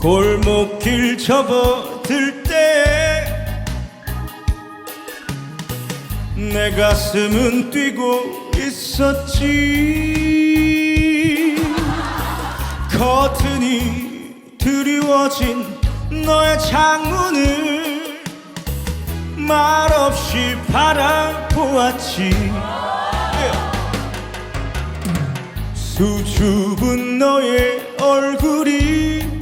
골목길 접어들 때 내 가슴은 뛰고 있었지. 커튼이 드리워진 너의 창문을 말없이 바라보았지. 수줍은 너의 얼굴이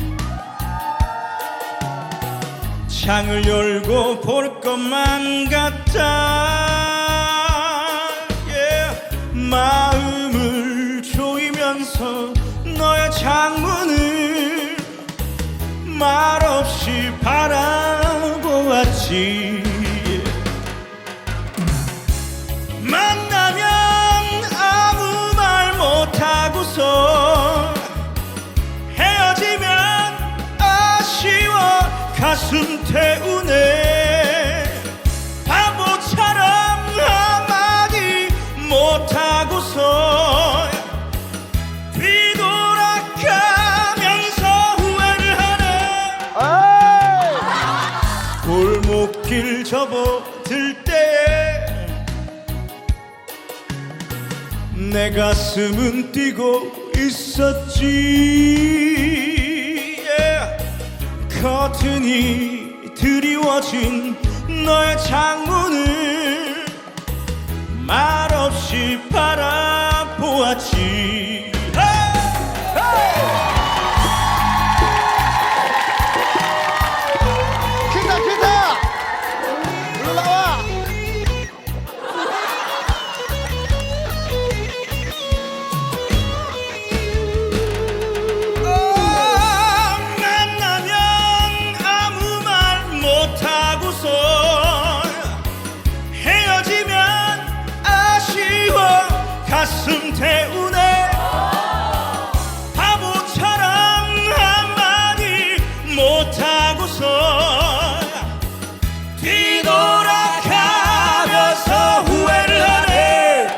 창을 열고 볼 것만 같다 yeah. 마음을 조이면서 너의 창문을 말없이 바라보았지 가슴 태우네. 바보처럼 한마디 못하고서 뒤돌아가면서 후회를 하네. 골목길 접어들 때내 가슴은 뛰고 있었지. 커튼이 드리워진 너의 창문을 말없이 바라보았지 가슴 태우네 바보처럼 한마디 못하고서 뒤돌아가면서 후회를 하네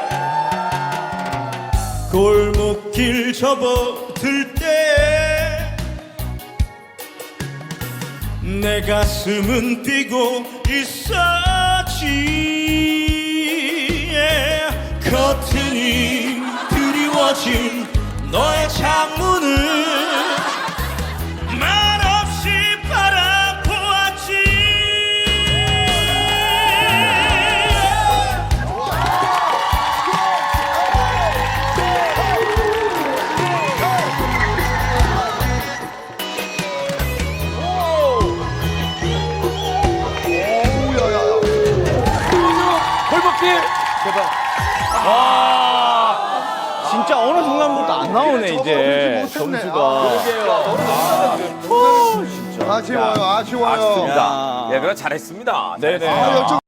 골목길 접어들 때 내 가슴은 뛰고 있었지. 커튼이 드리워진 너의 창문을 말없이 바라보았지. 오야야야. 골목길. 제발 와 진짜 어느 순간부터 안 나오네 이제. 점수가. 아쉬워요 아쉬워요. 아쉽습니다. 예, 그래 잘했습니다. 네네. 아